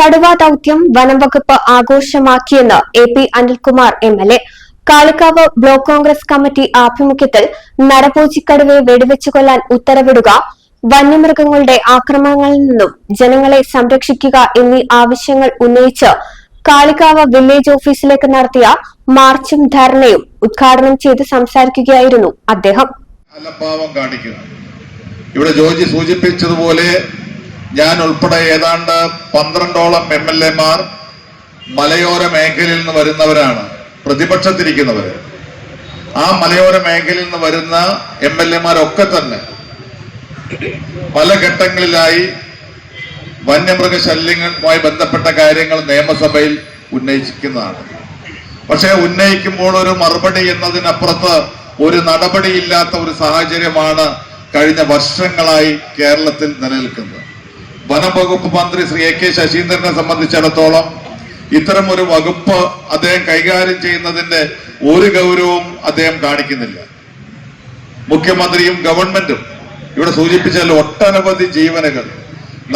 കടുവ ദൌത്യം വനം വകുപ്പ് ആഘോഷമാക്കിയെന്ന് A P Anilkumar M L A. Kalikavu block Congress committee ആഭിമുഖ്യത്തിൽ നരഭോജിക്കടുവയെ വെടിവെച്ചു കൊല്ലാൻ ഉത്തരവിടുക വന്യമൃഗങ്ങളുടെ ആക്രമണങ്ങളിൽ നിന്നും ജനങ്ങളെ സംരക്ഷിക്കുക എന്നീ ആവശ്യങ്ങൾ ഉന്നയിച്ച് കാളിക്കാവ് വില്ലേജ് ഓഫീസിലേക്ക് നടത്തിയ മാർച്ചും ധർണയും ഉദ്ഘാടനം ചെയ്ത് സംസാരിക്കുകയായിരുന്നു അദ്ദേഹം. ഇവിടെ ജോജി സൂചിപ്പിച്ചതുപോലെ ഞാൻ ഉൾപ്പെടെ ഏതാണ്ട് പന്ത്രണ്ടോളം എം എൽ എമാർ മലയോര മേഖലയിൽ നിന്ന് വരുന്നവരാണ് പ്രതിപക്ഷത്തിരിക്കുന്നവര്. ആ മലയോര മേഖലയിൽ നിന്ന് വരുന്ന എം എൽ എമാരൊക്കെ തന്നെ പല ഘട്ടങ്ങളിലായി വന്യമൃഗ ശല്യങ്ങളുമായി ബന്ധപ്പെട്ട കാര്യങ്ങൾ നിയമസഭയിൽ ഉന്നയിക്കുന്നതാണ് പക്ഷേ ഉന്നയിക്കുമ്പോൾ ഒരു മറുപടി എന്നതിനപ്പുറത്ത് ഒരു നടപടിയില്ലാത്ത ഒരു സാഹചര്യമാണ് കഴിഞ്ഞ വർഷങ്ങളായി കേരളത്തിൽ നിലനിൽക്കുന്നത്. വനം വകുപ്പ് മന്ത്രി ശ്രീ എ കെ ശശീന്ദ്രനെ സംബന്ധിച്ചിടത്തോളം ഇത്തരം ഒരു വകുപ്പ് അദ്ദേഹം കൈകാര്യം ചെയ്യുന്നതിന്റെ ഒരു ഗൗരവവും അദ്ദേഹം കാണിക്കുന്നില്ല. മുഖ്യമന്ത്രിയും ഗവൺമെന്റും ഇവിടെ സൂചിപ്പിച്ചാൽ ഒട്ടനവധി ജീവനുകൾ.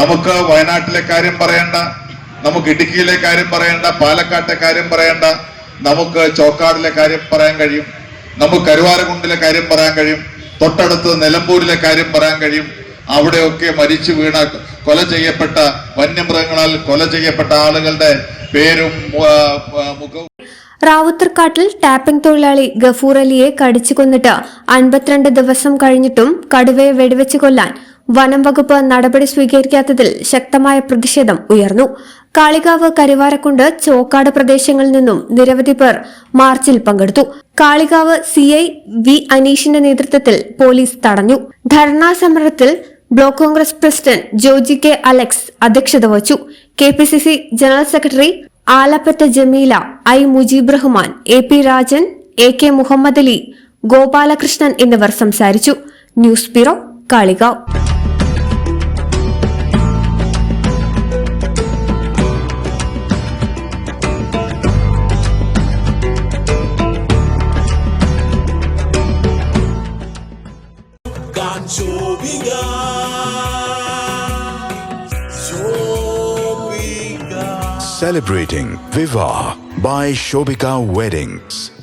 നമുക്ക് വയനാട്ടിലെ കാര്യം പറയേണ്ട നമുക്ക് ഇടുക്കിയിലെ കാര്യം പറയേണ്ട പാലക്കാട്ടെ കാര്യം പറയേണ്ട നമുക്ക് ചോക്കാടിലെ കാര്യം പറയാൻ കഴിയും നമുക്ക് കരുവാരകുണ്ടിലെ കാര്യം പറയാൻ കഴിയും തൊട്ടടുത്ത് നിലമ്പൂരിലെ കാര്യം പറയാൻ കഴിയും അവിടെയൊക്കെ മരിച്ചു വീണ കൊല ചെയ്യപ്പെട്ട വന്യമൃഗങ്ങളാൽ കൊല ചെയ്യപ്പെട്ട ആളുകളുടെ പേരും മുഖവും. റാവുത്തർക്കാട്ടിൽ ടാപ്പിംഗ് തൊഴിലാളി ഗഫൂർ അലിയെ കടിച്ചു കൊന്നിട്ട് അൻപത്തിരണ്ട് ദിവസം കഴിഞ്ഞിട്ടും കടുവയെ വെടിവെച്ച് കൊല്ലാൻ വനം വകുപ്പ് നടപടി സ്വീകരിക്കാത്തതിൽ ശക്തമായ പ്രതിഷേധം ഉയർന്നു. കാളികാവ് കരിവാരക്കുണ്ട് ചോക്കാട് പ്രദേശങ്ങളിൽ നിന്നും നിരവധി പേർ മാർച്ചിൽ പങ്കെടുത്തു. കാളികാവ് സിഐ വി അനീഷിന്റെ നേതൃത്വത്തിൽ പോലീസ് തടഞ്ഞു. ധർണാ സമരത്തിൽ block Congress president Joji K Alex അധ്യക്ഷത വഹിച്ചു. K P C C general secretary Alappatta Jameela I Mujeeb Rahman A P Rajan A K Muhammad Ali Gopalakrishnan എന്നിവർ സംസാരിച്ചു. News bureau Kalikavu. Ganchoviga. Shoviga. Celebrating Viva by Shobika Weddings.